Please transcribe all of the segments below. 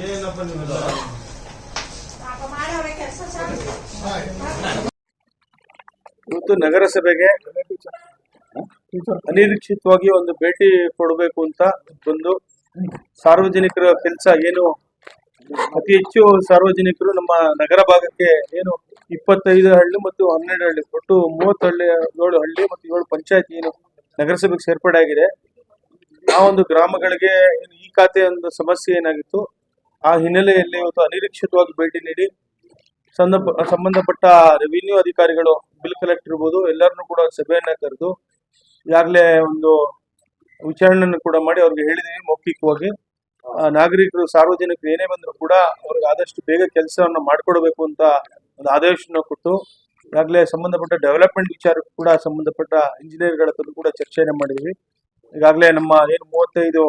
ಏನಪ್ಪ ಇವತ್ತು ನಗರಸಭೆಗೆ ಅನಿರೀಕ್ಷಿತವಾಗಿ ಒಂದು ಭೇಟಿ ಕೊಡಬೇಕು ಅಂತ ಬಂದು ಸಾರ್ವಜನಿಕರ ಕೆಲಸ ಏನು, ಅತಿ ಹೆಚ್ಚು ಸಾರ್ವಜನಿಕರು ನಮ್ಮ ನಗರ ಭಾಗಕ್ಕೆ ಏನು ಇಪ್ಪತ್ತೈದು ಹಳ್ಳಿ ಮತ್ತು ಹನ್ನೆರಡು ಹಳ್ಳಿ, ಒಟ್ಟು ಮೂವತ್ತು ಹಳ್ಳಿ, ಏಳು ಹಳ್ಳಿ ಮತ್ತು ಏಳು ಪಂಚಾಯತ್ ಏನು ನಗರಸಭೆಗೆ ಸೇರ್ಪಡೆ ಆಗಿದೆ ಆ ಒಂದು ಗ್ರಾಮಗಳಿಗೆ ಈ ಖಾತೆ ಒಂದು ಸಮಸ್ಯೆ ಏನಾಗಿತ್ತು? ಆ ಹಿನ್ನೆಲೆಯಲ್ಲಿ ಇವತ್ತು ಅನಿರೀಕ್ಷಿತವಾಗಿ ಭೇಟಿ ನೀಡಿ ಸಂಬಂಧಪಟ್ಟ ರೆವಿನ್ಯೂ ಅಧಿಕಾರಿಗಳು ಬಿಲ್ ಕಲೆಕ್ಟ್ ಇರ್ಬೋದು, ಎಲ್ಲರನ್ನೂ ಕೂಡ ಸಭೆಯನ್ನ ಕರೆದು ಈಗಾಗಲೇ ಒಂದು ವಿಚಾರಣೆಯನ್ನು ಕೂಡ ಮಾಡಿ ಅವ್ರಿಗೆ ಹೇಳಿದೀವಿ ಮೌಖಿಕವಾಗಿ. ನಾಗರಿಕರು ಸಾರ್ವಜನಿಕರು ಏನೇ ಬಂದರೂ ಕೂಡ ಅವ್ರಿಗೆ ಆದಷ್ಟು ಬೇಗ ಕೆಲಸವನ್ನು ಮಾಡಿಕೊಡ್ಬೇಕು ಅಂತ ಒಂದು ಆದೇಶನ ಕೊಟ್ಟು ಈಗಾಗಲೇ ಸಂಬಂಧಪಟ್ಟ ಡೆವಲಪ್ಮೆಂಟ್ ವಿಚಾರಕ್ಕೂ ಕೂಡ ಸಂಬಂಧಪಟ್ಟ ಇಂಜಿನಿಯರ್ಗಳ ಹತ್ರ ಕೂಡ ಚರ್ಚೆಯನ್ನು ಮಾಡಿದ್ವಿ. ಈಗಾಗಲೇ ನಮ್ಮ ಏನು ಮೂವತ್ತೈದು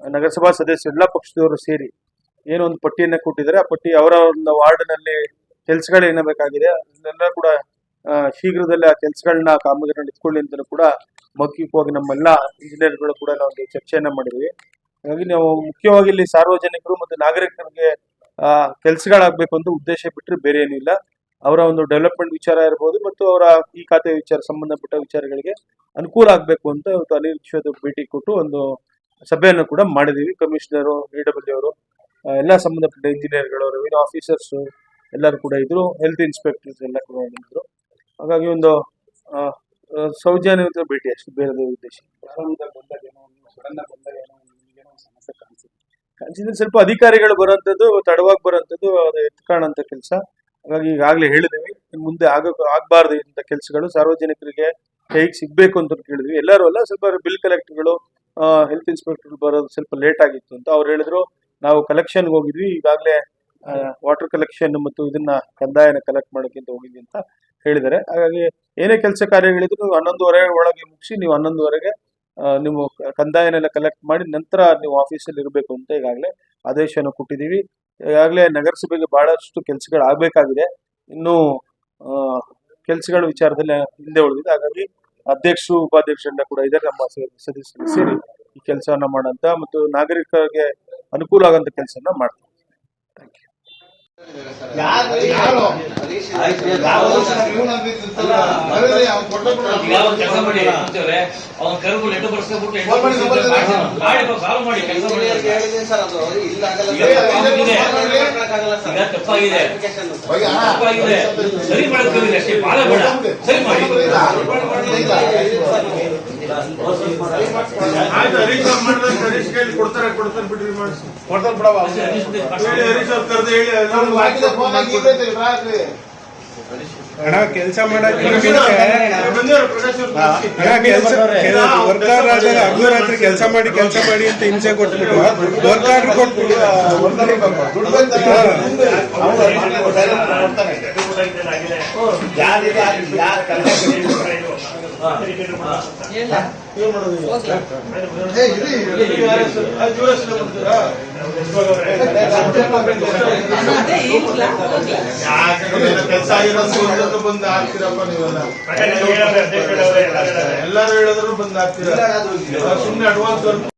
ನಗರಸಭಾ ಸದಸ್ಯರು ಎಲ್ಲ ಪಕ್ಷದವರು ಸೇರಿ ಏನೋ ಒಂದು ಪಟ್ಟಿಯನ್ನ ಕೊಟ್ಟಿದ್ದಾರೆ. ಆ ಪಟ್ಟಿ ಅವರ ಒಂದು ವಾರ್ಡ್ನಲ್ಲಿ ಕೆಲಸಗಳು ಏನಬೇಕಾಗಿದೆ ಅದನ್ನೆಲ್ಲ ಕೂಡ ಶೀಘ್ರದಲ್ಲೇ ಆ ಕೆಲಸಗಳನ್ನ ಕಾಮಗಾರಿ ಇಟ್ಕೊಳ್ಳಿ ಅಂತಲೂ ಕೂಡ ಮೌಖಿಕವಾಗಿ ನಮ್ಮೆಲ್ಲ ಇಂಜಿನಿಯರ್ಗಳು ಕೂಡ ನಾವು ಚರ್ಚೆಯನ್ನ ಮಾಡಿದ್ವಿ. ಹಾಗಾಗಿ ನಾವು ಮುಖ್ಯವಾಗಿ ಇಲ್ಲಿ ಸಾರ್ವಜನಿಕರು ಮತ್ತು ನಾಗರಿಕರಿಗೆ ಕೆಲಸಗಳಾಗಬೇಕು ಅಂತ ಉದ್ದೇಶ ಬಿಟ್ಟರೆ ಬೇರೆ ಏನೂ ಇಲ್ಲ. ಅವರ ಒಂದು ಡೆವಲಪ್ಮೆಂಟ್ ವಿಚಾರ ಇರ್ಬೋದು ಮತ್ತು ಅವರ ಈ ಖಾತೆ ವಿಚಾರ, ಸಂಬಂಧಪಟ್ಟ ವಿಚಾರಗಳಿಗೆ ಅನುಕೂಲ ಆಗಬೇಕು ಅಂತ ಅನಿರೀಕ್ಷಿತ ಭೇಟಿ ಕೊಟ್ಟು ಒಂದು ಸಭೆಯನ್ನು ಕೂಡ ಮಾಡಿದೀವಿ ಕಮಿಷನರು ಎ ಡಬ್ಲ್ಯೂ ಅವರು ಎಲ್ಲ ಸಂಬಂಧಪಟ್ಟ ಇಂಜಿನಿಯರ್ಗಳು ರೆವಿನ್ಯೂ ಆಫೀಸರ್ಸ್ ಎಲ್ಲರೂ ಕೂಡ ಇದ್ರು ಹೆಲ್ತ್ ಇನ್ಸ್ಪೆಕ್ಟರ್ಸ್ ಎಲ್ಲ ಕೂಡ ಇದ್ರು. ಹಾಗಾಗಿ ಒಂದು ಸೌಜನ್ಯ ಭೇಟಿ ಅಷ್ಟು ಬೇರೆ ಉದ್ದೇಶ ಕಾಣಿಸಿದ್ರೆ ಸ್ವಲ್ಪ ಅಧಿಕಾರಿಗಳು ಬರೋಂಥದ್ದು ತಡವಾಗಿ ಬರೋಂಥದ್ದು ಅದು ಎತ್ಕಾಣಂತ ಕೆಲಸ. ಹಾಗಾಗಿ ಈಗಾಗಲೇ ಹೇಳಿದ್ದೀವಿ ಇನ್ನು ಮುಂದೆ ಆಗ ಆಗಬಾರ್ದು ಇಂಥ ಕೆಲಸಗಳು. ಸಾರ್ವಜನಿಕರಿಗೆ ಹೇಗೆ ಸಿಗಬೇಕು ಅಂತ ಕೇಳಿದ್ವಿ. ಎಲ್ಲರೂ ಅಲ್ಲ ಸ್ವಲ್ಪ ಬಿಲ್ ಕಲೆಕ್ಟರ್ಗಳು ಹೆಲ್ತ್ ಇನ್ಸ್ಪೆಕ್ಟರ್ ಬರೋದು ಸ್ವಲ್ಪ ಲೇಟ್ ಆಗಿತ್ತು ಅಂತ ಅವ್ರು ಹೇಳಿದ್ರು. ನಾವು ಕಲೆಕ್ಷನ್ಗೆ ಹೋಗಿದ್ವಿ. ಈಗಾಗಲೇ ವಾಟರ್ ಕಲೆಕ್ಷನ್ ಮತ್ತು ಇದನ್ನ ಕಂದಾಯನ ಕಲೆಕ್ಟ್ ಮಾಡೋಕ್ಕಿಂತ ಹೋಗಿದ್ವಿ ಅಂತ ಹೇಳಿದ್ದಾರೆ. ಹಾಗಾಗಿ ಏನೇ ಕೆಲಸ ಕಾರ್ಯಗಳಿದ್ರು ಹನ್ನೊಂದುವರೆ ಒಳಗೆ ಮುಗಿಸಿ ನೀವು ಹನ್ನೊಂದುವರೆಗೆ ನಿಮ್ಮ ಕಂದಾಯನೆಲ್ಲ ಕಲೆಕ್ಟ್ ಮಾಡಿ ನಂತರ ನೀವು ಆಫೀಸಲ್ಲಿ ಇರಬೇಕು ಅಂತ ಈಗಾಗಲೇ ಆದೇಶವನ್ನು ಕೊಟ್ಟಿದ್ದೀವಿ. ಈಗಾಗಲೇ ನಗರಸಭೆಗೆ ಬಹಳಷ್ಟು ಕೆಲಸಗಳು ಆಗಬೇಕಾಗಿದೆ. ಇನ್ನೂ ಕೆಲಸಗಳ ವಿಚಾರದಲ್ಲಿ ಹಿಂದೆ ಉಳಿದಿದೆ. ಹಾಗಾಗಿ ಅಧ್ಯಕ್ಷರು ಉಪಾಧ್ಯಕ್ಷರೆಲ್ಲ ಕೂಡ ಇದ್ದಾರೆ. ನಮ್ಮ ಸದಸ್ಯರು ಸೇರಿ ಈ ಕೆಲಸವನ್ನ ಮಾಡೋಂಥ ಮತ್ತು ನಾಗರಿಕರಿಗೆ ಅನುಕೂಲ ಆಗಂತ ಕೆಲಸನ ಮಾಡ್ತೀವಿ. ಥ್ಯಾಂಕ್ ಈಗ ಅವ್ರು ಕೆಲಸ ಮಾಡಿ ಕೂತವ್ರೆ ಅವ್ನ ಕರ್ಗು ಮಾಡಿ ಸಾಲ್ವ್ ಕೆಲಸ ತಪ್ಪಾಗಿದೆ. ತಪ್ಪಾಗಿದೆ ಸರಿ. ಅಷ್ಟೇ ಬಾಳ ಬೇಡ. ಸರಿ ಮಾಡಿ. ಆಯ್ತು ಹರೀಶ್ ಅವ್ರು ಮಾಡಿದ್ರೆ ಹರೀಶ್ ಕೈಲಿ ಕೊಡ್ತಾರೆ ಕೊಡ್ತಾರೆ ಬಿಡ್ರಿ ಮಾಡಿ. ಕೊಡ್ತಾರೆ ಬಿಡವ ಹರೀಶ್ ಅವ್ರು ಕರೆದು ಹೇಳಿ. ಅಣ್ಣ ಕೆಲಸ ವರ್ಕರ್ ರಾಜ್ಯದ ರಾತ್ರಿ ಮಾಡಿ ಕೆಲಸ ಮಾಡಿ ಅಂತ ಹಿಂಸೆ ಕೊಟ್ಬಿಟ್ಟು ವರ್ಕರ್ ಕೊಟ್ಬಿಟ್ಟು. ಕೆಲಸ ಆಗಿರೋದು ಬಂದು ಹಾಕ್ತೀರಪ್ಪ ನೀವೆಲ್ಲ ಎಲ್ಲರೂ ಹೇಳಿದ್ರು ಬಂದು ಹಾಕ್ತೀರ? ಸುಮ್ಮನೆ ಅಡ್ವಾನ್ಸ್